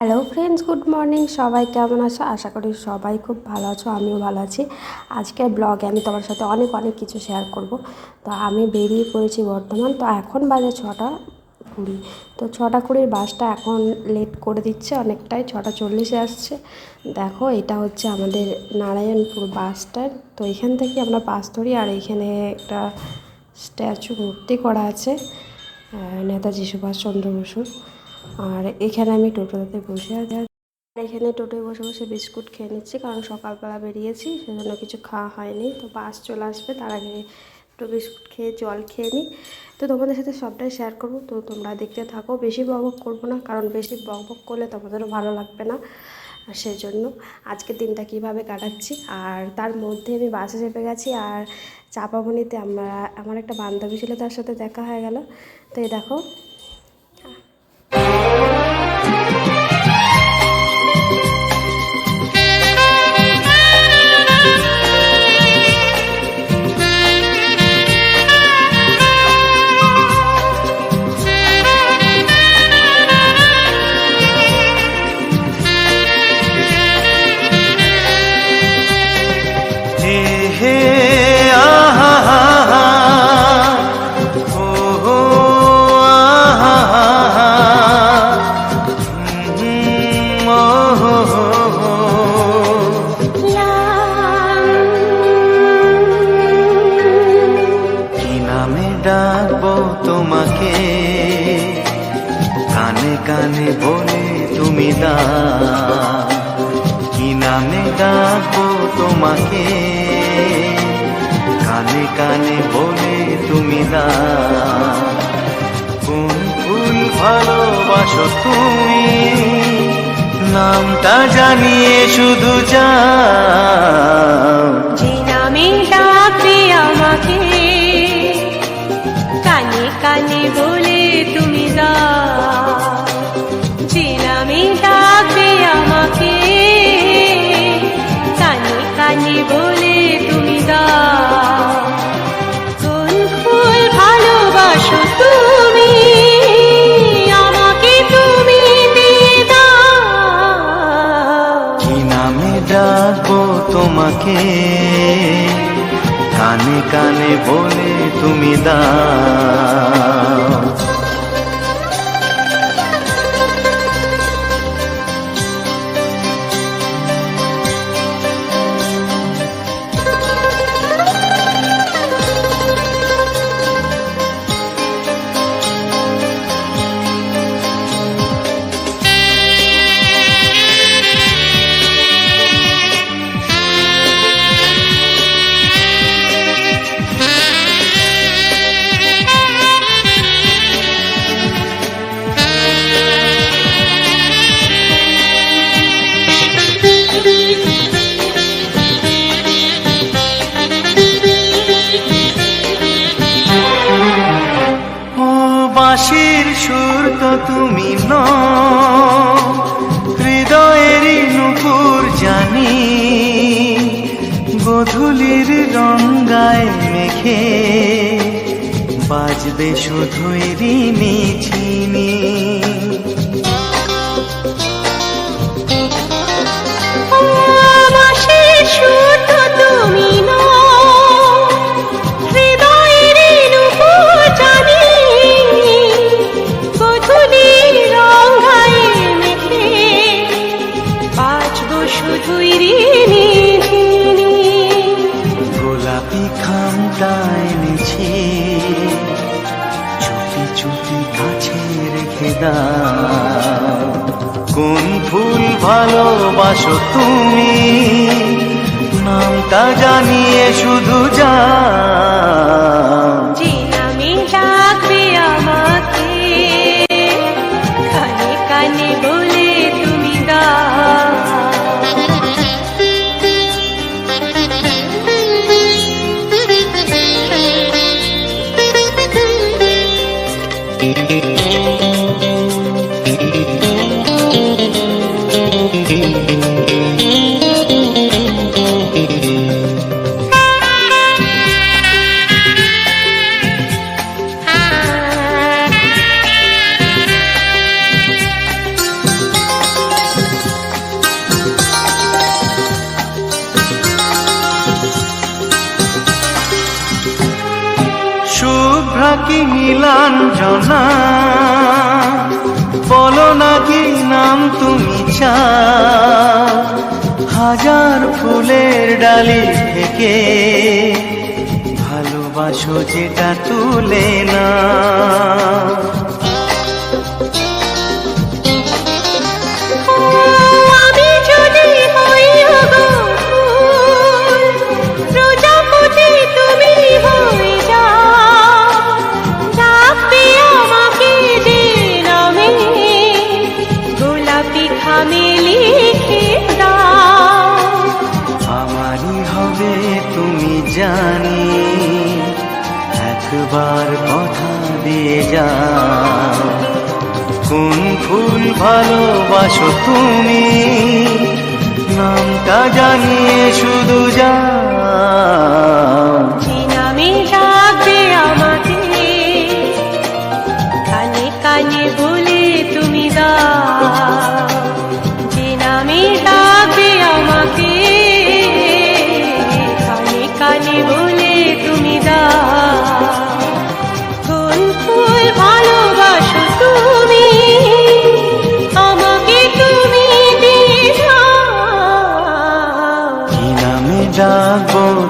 Hello friends good morning সবাই কেমন আছো? আশা করি সবাই খুব ভালো আছো, আমিও ভালো আছি। আজকের ব্লগে আমি তোমার সাথে অনেক অনেক কিছু শেয়ার করব। তো আমি বেরিয়ে পড়েছি বর্ধমান। তো এখন বাজে ছটা কুড়ি। তো ছটা কুড়ির বাসটা এখন লেট করে দিচ্ছে অনেকটাই, ছটা চল্লিশে আসছে। দেখো, এটা হচ্ছে আমাদের নারায়ণপুর বাস স্ট্যান্ড তো এখান থেকে আমরা বাস ধরি আর এখানে একটা স্ট্যাচু মূর্তি করা আছে নেতাজি সুভাষচন্দ্র বসুর। আর এখানে আমি টোটোতে বসে আছি। আর এখানে টোটোয় বসে বসে বিস্কুট খেয়ে নিচ্ছি, কারণ সকালবেলা বেরিয়েছি, সেজন্য কিছু খাওয়া হয়নি। তো বাস চলে আসবে, তার আগে একটু বিস্কুট খেয়ে, জল খেয়ে নিই। তো তোমাদের সাথে সবটাই শেয়ার করব, তো তোমরা দেখতে থাকো। বেশি বকবক করব না, কারণ বেশি বকবক করলে তোমাদেরও ভালো লাগবে না। আর সেজন্য আজকের দিনটা কীভাবে কাটাচ্ছি, আর তার মধ্যে আমি বাসে চেপে গেছি, আর চাপাবনিতে আমরা, আমার একটা বান্ধবী ছিল, তার সাথে দেখা হয়ে গেল। তো এই দেখো তোমাকে। কানে কানে বলে তুমি দা কোন ফুল ভালোবাসো তুমি? নামটা জানিয়ে শুধু যা নামে ডাকবে আমাকে। কানে কানে বলে তুমি ডাকবো তোমাকে। কানে কানে বলে তুমি দাও। তুমি ন হৃদয়ের নুপুর জানি গধুলির রঙ্গায় মেখে বাজবে শুধুই রিমি ঝিনি ভালোবাসো তুমি। নামটা জানিয়ে শুধু যে। কি জনা? বলো না কি নাম তুমি চা? হাজার ফুলের ডালি থেকে ভালোবাসো যেটা তুলে না। ভালোবাসো তুমি। নামটা জানিয়ে শুধু যা।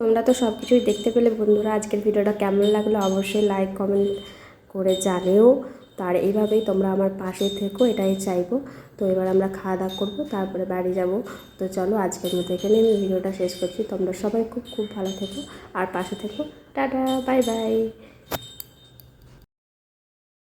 তোমরা তো সব কিছুই দেখতে পেলে বন্ধুরা, আজকের ভিডিওটা কেমন লাগল অবশ্যই লাইক কমেন্ট করে জানিও। তার এইভাবেই তোমরা আমার পাশে থেকো, এটাই চাইব। তো এবার আমরা খাওয়া দাওয়া করব, তারপরে বাড়ি যাব। তো চলো আজকের মতো এখানে আমি ভিডিওটা শেষ করছি। তোমরা সবাই খুব খুব ভালো থেকো, আর পাশে থেকো। Tata bye bye